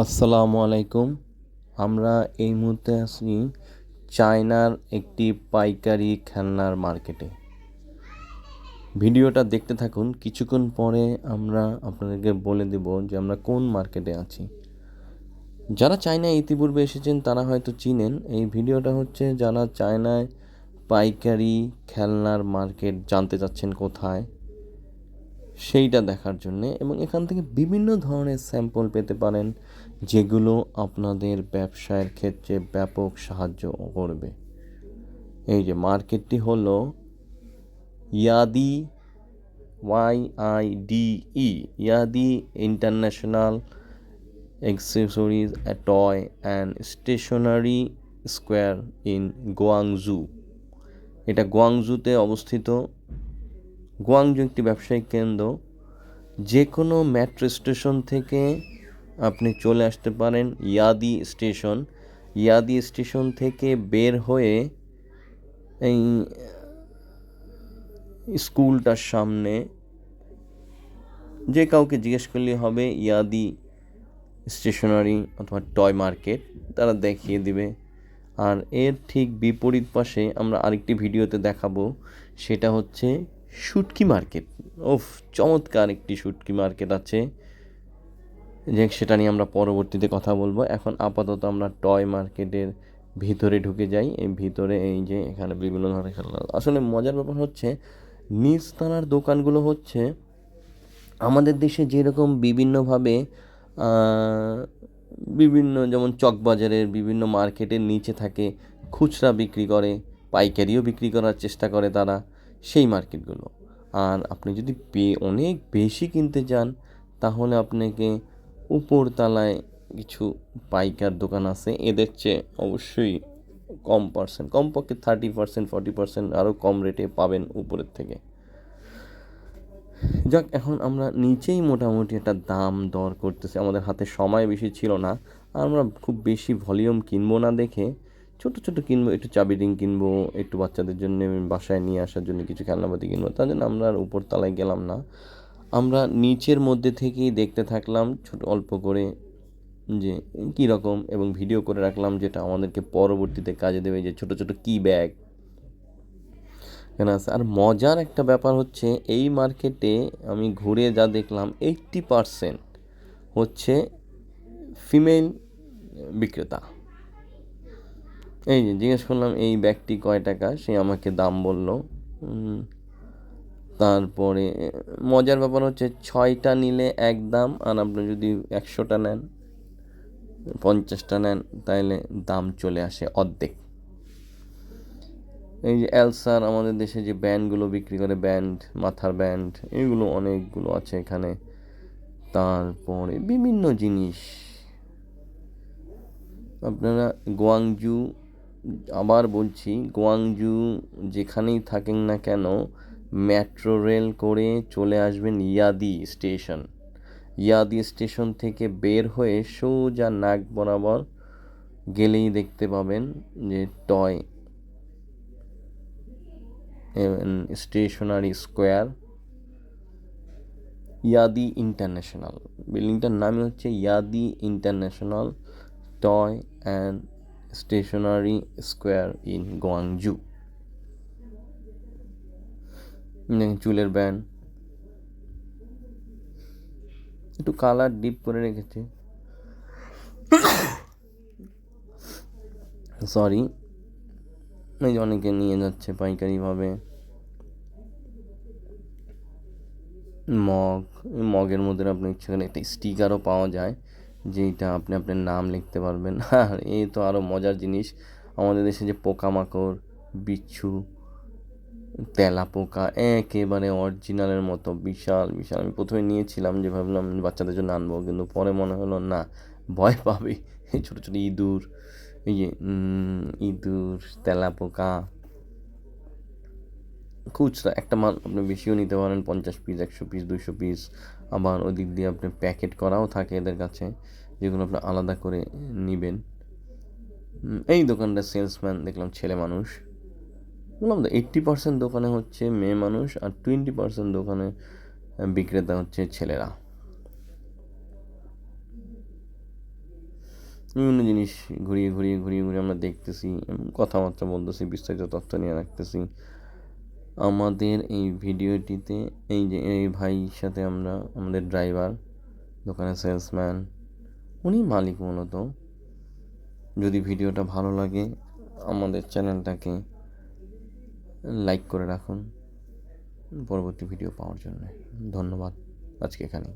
আসসালামু আলাইকুম। আমরা এই মুহূর্তে আছি চায়নার একটি পাইকারি খেলনার মার্কেটে। ভিডিওটা দেখতে থাকুন। কিছুক্ষণ পরে আমরা আপনাদেরকে বলে দেব যে আমরা কোন মার্কেটে আছি। যারা চায়নায় ইতিপূর্বে এসেছেন, তারা হয়তো চিনেন, এই ভিডিওটা হচ্ছে যারা চায়নায় পাইকারি খেলনার মার্কেট জানতে চাচ্ছেন কোথায় সেইটা দেখার জন্যে এবং এখান থেকে বিভিন্ন ধরনের স্যাম্পল পেতে পারেন, যেগুলো আপনাদের ব্যবসায়ের ক্ষেত্রে ব্যাপক সাহায্য করবে। এই যে মার্কেটটি হলো Yadi Y I D E, Yadi international accessories toy and stationery square in Guangzhou এটা গোয়াংজুতে অবস্থিত। গোয়াংজু একটি ব্যবসায়িক কেন্দ্র। যে কোনো মেট্রো স্টেশন থেকে আপনি চলে আসতে পারেন ইয়াদি স্টেশন ইয়াদি স্টেশন থেকে বের হয়ে এই স্কুলটার সামনে যে কাউকে জিজ্ঞেস করলে হবে, ইয়াদি স্টেশনারি অথবা টয় মার্কেট তারা দেখিয়ে দিবে। আর এর ঠিক বিপরীত পাশে আমরা আরেকটি ভিডিওতে দেখাবো, সেটা হচ্ছে শুটকি মার্কেট। ওফ চমৎকার একটি শুটকি মার্কেট আছে। যে সেটা নিয়ে আমরা পরবর্তীতে কথা বলব। এখন আপাতত আমরা টয় মার্কেটের ভিতরে ঢুকে যাই। এই ভিতরে এই যে এখানে বিভিন্ন ধরনের খেলনা। আসলে মজার ব্যাপার হচ্ছে নিচতলার দোকানগুলো হচ্ছে, আমাদের দেশে যেরকম বিভিন্নভাবে বিভিন্ন যেমন চকবাজারের বিভিন্ন মার্কেটের নিচে থাকে, খুচরা বিক্রি করে, পাইকারিও বিক্রি করার চেষ্টা করে তারা। সেই মার্কেটগুলো। আর আপনি যদি অনেক বেশি কিনতে চান, তাহলে আপনাকে উপর উপরতলায় কিছু পাইকার দোকান আছে। এদের চেয়ে অবশ্যই কম পার্সেন্ট কমপক্ষে থার্টি পার্সেন্ট ফর্টি পার্সেন্ট আরও কম রেটে পাবেন উপরের থেকে। যাক, এখন আমরা নিচেই মোটামুটি একটা দাম দর করতেছি। আমাদের হাতে সময় বেশি ছিল না। আমরা খুব বেশি ভলিউম কিনবো না দেখে ছোটো ছোটো কিনবো, একটু চাবি রিং কিনবো, একটু বাচ্চাদের জন্য বাসায় নিয়ে আসার জন্য কিছু খেলনাপাতি কিনবো, তার জন্য আমরা আর উপর তলায় গেলাম না। আমরা নিচের মধ্যে থেকেই দেখতে থাকলাম, ছোট অল্প করে, যে কী রকম, এবং ভিডিও করে রাখলাম যেটা আমাদেরকে পরবর্তীতে কাজে দেবে, যে ছোট ছোট কি ব্যাগ। কেন আছে আর মজার একটা ব্যাপার হচ্ছে, এই মার্কেটে আমি ঘুরে যা দেখলাম এইটটি পারসেন্ট হচ্ছে ফিমেল বিক্রেতা। এই যে জিজ্ঞেস করলাম, এই ব্যাগটি কয় টাকা? সে আমাকে দাম বলল তারপরে, মজার ব্যাপার হচ্ছে ছয়টা নিলে এক দাম, আর আপনি যদি একশোটা নেন, পঞ্চাশটা নেন তাহলে দাম চলে আসে অর্ধেক। এই যে অ্যালসার আমাদের দেশে যে ব্যান্ডগুলো বিক্রি করে, ব্যান্ড, মাথার ব্যান্ড, এগুলো অনেকগুলো আছে এখানে। তারপরে বিভিন্ন জিনিস। আপনারা গোয়াংজু আবার বলছি, গোয়াংজু যেখানেই থাকেন না কেন, মেট্রো রেল করে চলে আসবেন ইয়াদি স্টেশন। ইয়াদি স্টেশন থেকে বের হয়ে সোজা নাক বরাবর গেলেই দেখতে পাবেন যে toy stationery square, Yadi international. বিল্ডিংটার নামই হচ্ছে Yadi international toy and stationery square in Guangzhou চুলের ব্যান্ড একটু কালার ডিপ করে রেখেছে। সরি এই অনেকে নিয়ে যাচ্ছে পাইকারিভাবে। মগ মগের মধ্যে আপনি করে একটা স্টিকারও পাওয়া যায়। যেটা আপনি আপনার নাম লিখতে পারবেন। আর এই তো আরও মজার জিনিস, আমাদের দেশে যে পোকামাকড়, বিচ্ছু তেলা পোকা একেবারে অরিজিনালের মতো, বিশাল বিশাল। আমি প্রথমে নিয়েছিলাম যে ভাবলাম বাচ্চাদের জন্য আনব, কিন্তু পরে মনে হলো, না, ভয় পাবে। এই ছোটো ছোটো ইঁদুর, এই যে ইঁদুর তেলা পোকা খুচরা, একটা মাল আপনি বেশিও নিতে পারেন, পঞ্চাশ পিস একশো পিস দুশো পিস আবার ওদিক দিয়ে আপনি প্যাকেট করাও থাকে এদের কাছে, যেগুলো আপনি আলাদা করে নেবেন। এই দোকানটা সেলসম্যান, দেখলাম ছেলে মানুষ। বললাম তো এইট্টি পার্সেন্ট দোকানে হচ্ছে মেয়ে মানুষ আর টোয়েন্টি পার্সেন্ট দোকানে বিক্রেতা হচ্ছে ছেলেরা। বিভিন্ন জিনিস ঘুরিয়ে ঘুরিয়ে ঘুরিয়ে ঘুরিয়ে আমরা দেখতেছি কথাবার্তা বলতেছি, বিস্তারিত তথ্য নিয়ে রাখতেছি। আমাদের এই ভিডিওটিতে এই যে এই ভাইয়ের সাথে আমরা, আমাদের ড্রাইভার দোকানের সেলসম্যান উনি মালিক মূলত। যদি ভিডিওটা ভালো লাগে, আমাদের চ্যানেলটাকে লাইক করে রাখুন। পরবর্তী ভিডিও পাওয়ার জন্য ধন্যবাদ আজকে এখানেই।